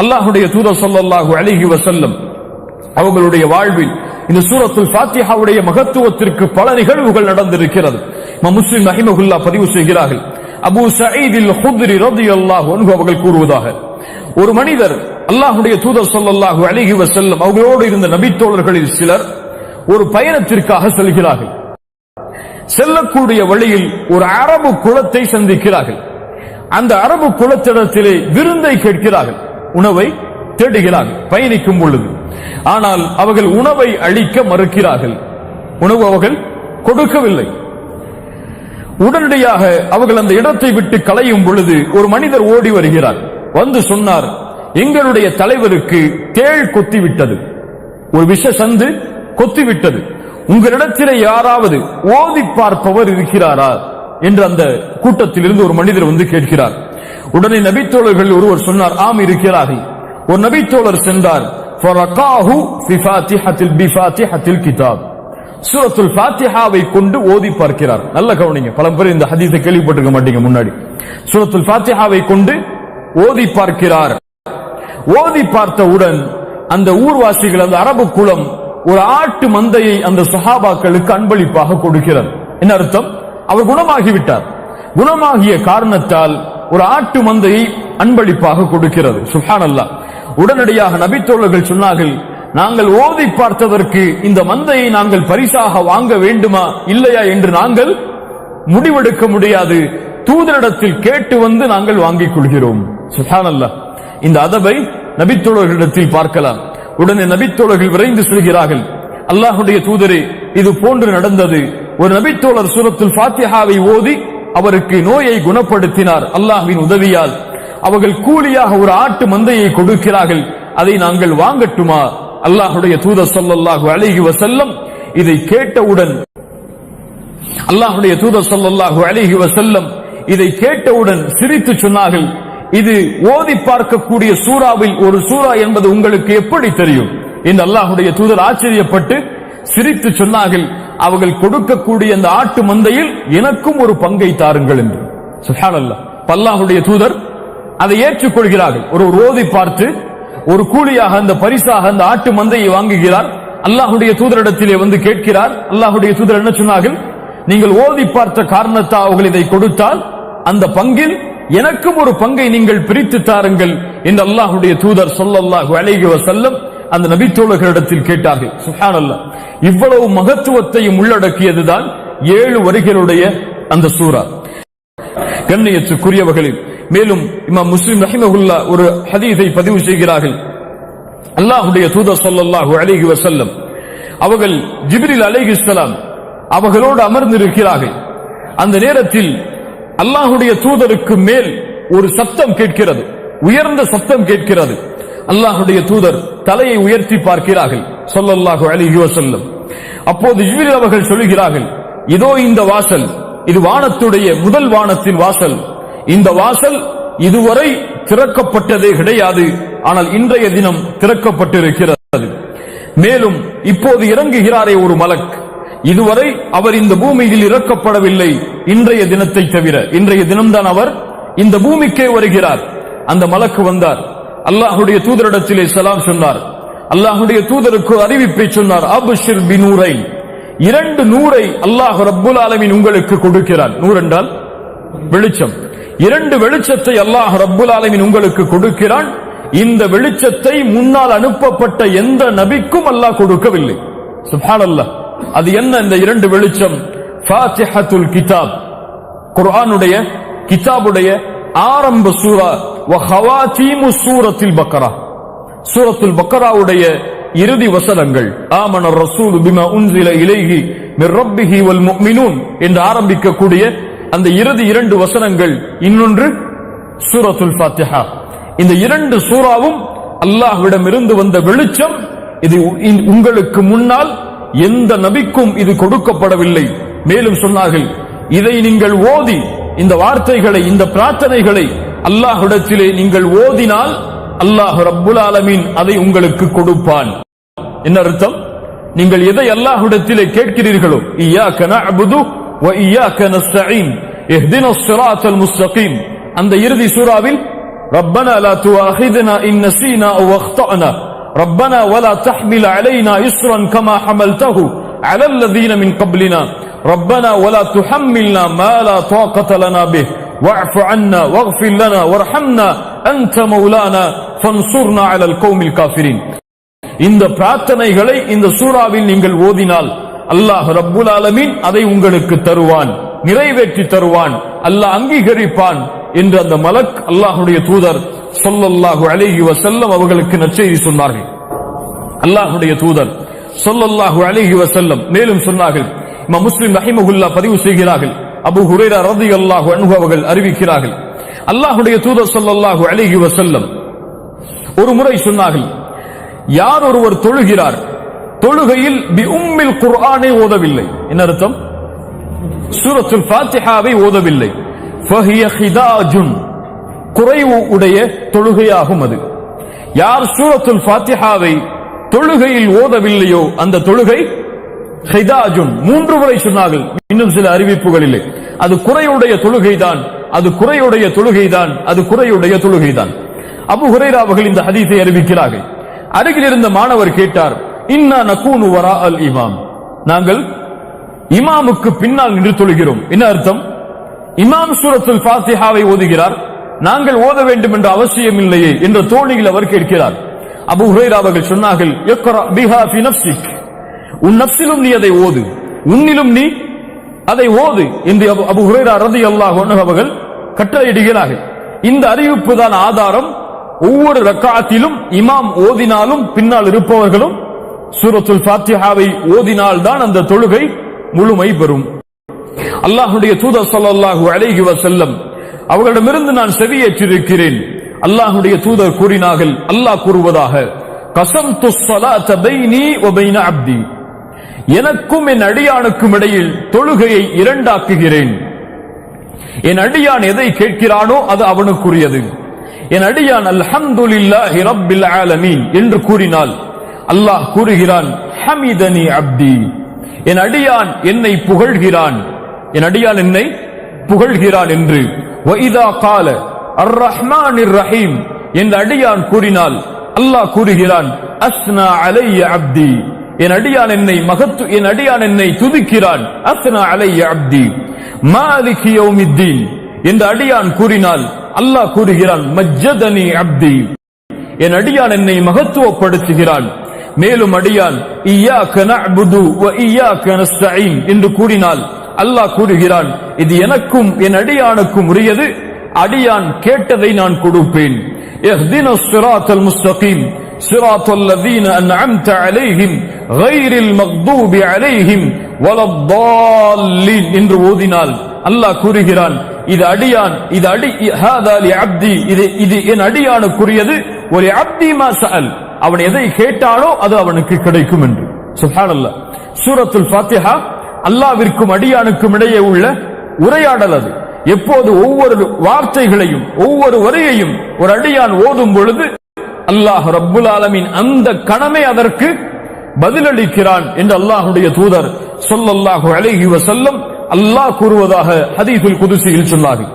அல்லாஹுடைய தூதர் சொல்லல்லாஹு அழகி வசல்லம் அவங்களுடைய வாழ்வில் இந்த சூரத்துல் ஃபாத்திஹாவுடைய மகத்துவத்திற்கு பல நிகழ்வுகள் நடந்திருக்கிறது. முஸ்லிம் ரஹிமஹுல்லா பதிவு செய்கிறார்கள். அபு சயீதில் ஹுத்ரி ரலியல்லாஹு அன்ஹு அவர்கள் கூறுவதாக. ஒரு மனிதர் அல்லாஹுடைய தூதர் சொல்லல்லாஹு அழகி வசல்லம் அவர்களோடு இருந்த நபித்தோழர்களில் சிலர் ஒரு பயணத்திற்காக செல்கிறார்கள். செல்லக்கூடிய வழியில் ஒரு அரபு குலத்தை சந்திக்கிறார்கள். அந்த அரபு குலத்திடத்திலே விருந்தை கேட்கிறார்கள். உணவை தேடுகிறார்கள் பயணிக்கும் பொழுது. ஆனால் அவர்கள் உணவை அழிக்க மறுக்கிறார்கள். உணவு அவர்கள் கொடுக்கவில்லை. உடனடியாக அவர்கள் அந்த இடத்தை விட்டு கலையும் பொழுது ஒரு மனிதர் ஓடி வருகிறார். வந்து சொன்னார் எங்களுடைய தலைவருக்கு தேள் கொத்திவிட்டது. ஒரு விஷ சந்து கொத்திவிட்டது. உங்களிடத்திலே யாராவது ஓதி பார்ப்பவர் இருக்கிறாரா? என்று அந்த கூட்டத்தில் இருந்து ஒரு மனிதர் வந்து கேட்கிறார். உடனே நபித்தோழர்கள் ஒருவர் சொன்னார் ஆம் இருக்கிறார்கள். ஒரு நபித்தோழர் சென்றார் கிதாப். சூரத்துல் ஃபாத்திஹாவை கொண்டு ஓதி பார்க்கிறார். நல்ல கவனிங்க பல பேர் இந்த ஹதீஸை கேள்விப்பட்டிருக்க மாட்டீங்க முன்னாடி. சூரத்துல் ஃபாத்திஹாவை கொண்டு ஓதி பார்க்கிறார். ஓதி பார்த்தவுடன் அந்த ஊர்வாசிகள் அந்த அரபு குலம் ஒரு ஆட்டு மந்தையை அந்த சஹாபாக்களுக்கு அன்பளிப்பாக கொடுக்கிறார் என்ன அர்த்தம்? அவர் குணமாகிவிட்டார். குணமாகிய காரணத்தால் ஒரு ஆட்டு மந்தையை அன்பளிப்பாக கொடுக்கிறது. சுஹானல்லாஹ் உடனடியாக நபித்தோழர்கள் சொன்னார்கள் நாங்கள் ஓதி பார்த்ததற்கு இந்த மந்தையை நாங்கள் பரிசாக வாங்க வேண்டுமா இல்லையா என்று நாங்கள் முடிவெடுக்க முடியாது. தூதரிடத்தில் கேட்டு வந்து நாங்கள் வாங்கிக் கொள்கிறோம். சுஹானல்லாஹ் இந்த அதவை நபித்தோழர்களிடத்தில் பார்க்கலாம். உடனே நபித்தோழர்கள் விரைந்து சொல்கிறார்கள் அல்லாஹுடைய தூதரே இது போன்று நடந்தது. ஒரு நபித்தோழர் சூரத்தில் ஃபாத்திஹாவை ஓதி அவருக்கு நோயை குணப்படுத்தினார் அல்லாஹ்வின் உதவியால். அவர்கள் கூலியாக ஒரு ஆட்டு மந்தையை கொடுக்கிறார்கள். அதை நாங்கள் வாங்கட்டுமா? அல்லாஹுடைய தூதர் சொல்லல்லாஹு அழகி வசல்லம் இதை கேட்டவுடன் அல்லாஹுடைய தூதர் சொல்லல்லாஹு அழகி வசல்லம் இதை கேட்டவுடன் சிரித்து சொன்னார்கள். இது ஓதி பார்க்கக்கூடிய சூறாவில் ஒரு சூறா என்பது உங்களுக்கு எப்படி தெரியும்? என்று அல்லாஹுடைய தூதர் ஆச்சரியப்பட்டு சிரித்து சொன்னார்கள். அவர்கள் கொடுக்கக்கூடிய அந்த ஆட்டு மந்தையில் எனக்கும் ஒரு பங்கை தாருங்கள் என்று. சுஹானல்லாஹ் அல்லாஹுடைய தூதர் அதை ஏற்றுக்கொள்கிறார்கள். ஒரு ஒரு ஓதி பார்த்து ஒரு கூலியாக அந்த பரிசாக அந்த ஆட்டு மந்தையை வாங்குகிறார். அல்லாஹுடைய தூதரிடத்திலே வந்து கேட்கிறார். அல்லாஹுடைய தூதர் என்ன சொன்னார்கள்? நீங்கள் ஓதி பார்த்த காரணத்தால் அவர்கள் இதை கொடுத்தால் அந்த பங்கில் எனக்கும் ஒரு பங்கை நீங்கள் பிரித்து தாருங்கள் என்று அல்லாஹுடைய தூதர் சொல்லல்லாஹு அலைஹி செல்லும் அந்த நபித்தோழர்களிடத்தில் கேட்டார்கள் சுஹானல்ல இவ்வளவு மகத்துவத்தையும் உள்ளடக்கியதுதான் ஏழு வரிகளுடைய அந்த சூரா. கண்ணியத்துக்குரியவர்களில் மேலும் இமாம் முஸ்லிம் ரஹிமகுல்லா ஒரு ஹதீஸை பதிவு செய்கிறார்கள். அல்லாஹுடைய தூதர் ஸல்லல்லாஹு அலிஹி வசல்லம் அவர்கள் ஜிப்ரில் இஸ்லாம் அவர்களோடு அமர்ந்திருக்கிறார்கள். அந்த நேரத்தில் அல்லாஹுடைய தூதருக்கு மேல் ஒரு சத்தம் கேட்கிறது உயர்ந்த சத்தம் கேட்கிறது. அல்லாஹுடைய தூதர் தலையை உயர்த்தி பார்க்கிறார்கள். சொல்லல்லாஹு அலிஹி வசல்லம் அப்போது ஜிப்ரில் அவர்கள் சொல்கிறார்கள் இதோ இந்த வாசல் இது வானத்துடைய முதல் வானத்தின் வாசல். இந்த வாசல் இதுவரை திறக்கப்பட்டதே கிடையாது. ஆனால் இன்றைய தினம் திறக்கப்பட்டிருக்கிறது. மேலும் இப்போது இறங்குகிறாரே ஒரு மலக். இதுவரை அவர் இந்த பூமியில் இறக்கப்படவில்லை. இன்றைய தினத்தை தவிர இன்றைய தினம்தான் அவர் இந்த பூமிக்கே வருகிறார். அந்த மலக்கு வந்தார். அல்லாஹுடைய தூதரிடத்திலே சலாம் சொன்னார். அல்லாஹுடைய தூதருக்கு அறிவிப்பை சொன்னார். அபுஷிர் பினூரை இரண்டு நூறை அல்லாஹ் ரப்புல் ஆலமின் உங்களுக்கு கொடுக்கிறார். நூறு என்றால் வெளிச்சம். இரண்டு வெளிச்சத்தை அல்லாஹ் ரப்புல் ஆலமின் உங்களுக்கு கொடுக்கிறான். இந்த வெளிச்சத்தை முன்னால் அனுப்பப்பட்ட எந்த நபிக்கும் அல்லாஹ் கொடுக்கவில்லை. சுப்ஹானல்லாஹ் அது என்ன இந்த இரண்டு வெளிச்சம்? ஃபாத்திஹத்துல் கிதாப். குர்ஆனுடைய கிதாபுடைய ஆரம்ப சூரா சூரத்தில் பக்கரா. சூரத்துல் பக்கராவுடைய இறுதி வசனங்கள் ஆமன ரசூல் பிமா உன்சில இலைஹி மிர்ரப்பிஹி வல் முஃமினூன் என்று ஆரம்பிக்கக்கூடிய அந்த இறுதி இரண்டு வசனங்கள் இன்னொன்று சூரத்துல் ஃபாத்திஹா. இந்த இரண்டு சூறாவும் அல்லாஹ்விடம் இருந்து வந்த வெளிச்சம் இது உங்களுக்கு முன்னால் எந்த நபிக்கும் இது கொடுக்கப்படவில்லை. மேலும் சொன்னார்கள் இதை நீங்கள் ஓதி இந்த வார்த்தைகளை இந்த பிரார்த்தனைகளை அல்லாஹ்விடத்திலே நீங்கள் ஓதினால் அல்லாஹ் ரப்புல் ஆலமீன் அதை உங்களுக்கு கொடுப்பான் என்ன அர்த்தம் நீங்கள் எதை அல்லாஹ்விடத்திலே கேட்கிறீர்களோ இய்யாக நஅபுது வ இய்யாக நஸ்தஈன் இஹ்தினஸ் ஸிராத்தல் முஸ்தகீம் அந்த இறுதி சூறாவில் ربنا لا تؤاخذنا إن نسينا أو أخطأنا ربنا ولا تحمل علينا إصرا كما حملته على الذين من قبلنا ربنا ولا تحملنا ما لا طاقة لنا به واعف عنا واغفر لنا وارحمنا أنت مولانا فانصرنا على القوم الكافرين இந்த பிரார்த்தனைகளை இந்த சூறாவில் நீங்கள் ஓதினால் அல்லாஹ் ரப்புல் ஆலமீன் அதை உங்களுக்கு தருவான் நிறைவேற்றி தருவான் அல்லாஹ் அங்கீகரிப்பான் என்று அந்த மலக் அல்லாஹுடைய தூதர் சொல்லல்லாஹு அலைஹி வஸல்லம் அவர்களுக்கு நற்செய்தி சொன்னார்கள் அல்லாஹுடைய தூதர் சொல்லல்லாஹு அலைஹி வஸல்லம் மேலும் சொன்னார்கள் இமாம் முஸ்லிம் ரஹிமஹுல்லா பதிவு செய்கிறார்கள் அபு ஹுரைரா ரலியல்லாஹு அன்ஹு அவர்கள் அறிவிக்கிறார்கள். அல்லாஹுடைய தூதர் சொல்லல்லாஹு அழகி வசல்லம் ஒரு முறை சொன்னார்கள் யார் ஒருவர் தொழுகிறார் தொழுகையில் பி உம்மில் குர்ஆனை ஓதவில்லை. என்ன அர்த்தம்? சூரத்துல் ஃபாத்திஹாவை ஓதவில்லை. ஃபஹிய ஹிதாஜுன். குறைவு உடைய தொழுகையாகும் அது. யார் சூரத்துல் ஃபாத்திஹாவை தொழுகையில் ஓதவில்லையோ அந்த தொழுகை ஹிதாஜுன் மூன்று முறை சொன்னார்கள். இன்னும் சில அறிவிப்புகளிலே. அது குறையுடைய தொழுகைதான். அது குறையுடைய தொழுகைதான். அது குறையுடைய தொழுகைதான். அபு ஹுரைரா அவர்கள் இந்த ஹதீஸை அறிவிக்கிறார்கள். அருகில் இருந்த மாணவர் கேட்டார் இன்னா நகூனு வரா அல் இமாம். நாங்கள் இமாமுக்கு பின்னால் நின்று தொழுகிறோம். என்ன அர்த்தம்? இமாம் சூரத்துல் ஃபாத்திஹாவை ஓதுகிறார். நாங்கள் ஓத வேண்டும் என்ற அவசியம் இல்லையே என்ற தோணியில் அவர் கேட்கிறார். அபு ஹுரைரா அவர்கள் சொன்னார்கள் உன் நப்சிலும் நீ அதை ஓது. உன்னிலும் நீ அதை ஓது என்று அபு- ஹுரேரா ரதி அல்லாஹ் அவர்கள் கட்டளையிடுகிறார்கள். இந்த அறிவிப்பு தான் ஆதாரம். ஒவ்வொரு ரக்காத்திலும் இமாம் ஓதினாலும் பின்னால் இருப்பவர்களும் சூரத்துல் ஃபாத்திஹாவை ஓதினால் தான் அந்த தொழுகை முழுமை பெறும். அல்லாஹுடைய தூதர் ஸல்லல்லாஹு அழகி வசல்லம் அவர்களிடமிருந்து நான் செவியேற்றிருக்கிறேன். அல்லாஹுடைய தூதர் கூறினார்கள் அல்லாஹ் கூறுவதாக கசம் ஸலாத பைனி வ பைன அப்தி. எனக்கும் என் அடியானுக்கும் இடையில் தொழுகையை இரண்டாக்குகிறேன். என் அடியான் எதை கேட்கிறானோ அது அவனுக்குரியது. என் அடியான் அல்ஹம்துலில்லாஹி ரப்பில் ஆலமீன் என்று கூறினால் அல்லாஹ் கூறுகிறான் ஹமிதனி அப்தி. என் அடியான் என்னை புகழ்கிறான். என் அடியான் என்னை புகழ்கிறான் என்று. வைதா கால அர் ரஹ்மான் ரஹீம் என் அடியான் கூறினால் அல்லாஹ் கூறுகிறான் அஸ்னா அலைய அப்தி. என் அடியான் என்னை மகத்து என் அடியான் என்னை துதிக்கிறான். அத்தனா அலைய அப்தி. மாலிகி யௌமித்தீன். என்று அடியான் கூறினால் அல்லாஹ் கூறுகிறான் மஜ்ஜதனி அப்தி. என் அடியான் என்னை மகத்துவப்படுத்துகிறான். மேலும் அடியான் இய்யாக்க நஅபுது வ இய்யாக்க நஸ்தஈன். என்று கூறினால் அல்லாஹ் கூறுகிறான் இது எனக்கும் என் அடியானுக்கும் உரியது. அடியான் கேட்டதை நான் கொடுப்பேன். இஹ்தினஸ் சிராத்தல் முஸ்தகீம். صراط الذين أنعمت عليهم غير المغضوب عليهم ولا الضالين என்று ஓதினால் அல்லாஹ் கூறுகிறான் இது அடியான் இது அடி ஹாதா லி அப்தி இது இது என் அடியானுக்குரியது ஒரு அப்தி மா சஅல் அவன் எதை கேட்டானோ அது அவனுக்கு கிடைக்கும் என்று சுப்ஹானல்லாஹ் சூரத்துல் ஃபாத்திஹா அல்லாவிற்கும் அடியானுக்கும் இடையே உள்ள உரையாடல் அது எப்போது ஒவ்வொரு வார்த்தைகளையும் ஒவ்வொரு வரியையும் ஒரு அடியான் ஓதும் பொழுது அல்லாஹ் ரப்புல் ஆலமின் அந்த கணமே அதற்கு பதிலளிக்கிறான் என்று அல்லாஹுடைய தூதர் சொல்லல்லாஹு அழகி வசல்லம் அல்லாஹ் கூறுவதாக ஹதீஸுல் குதிசியில் சொன்னார்கள்.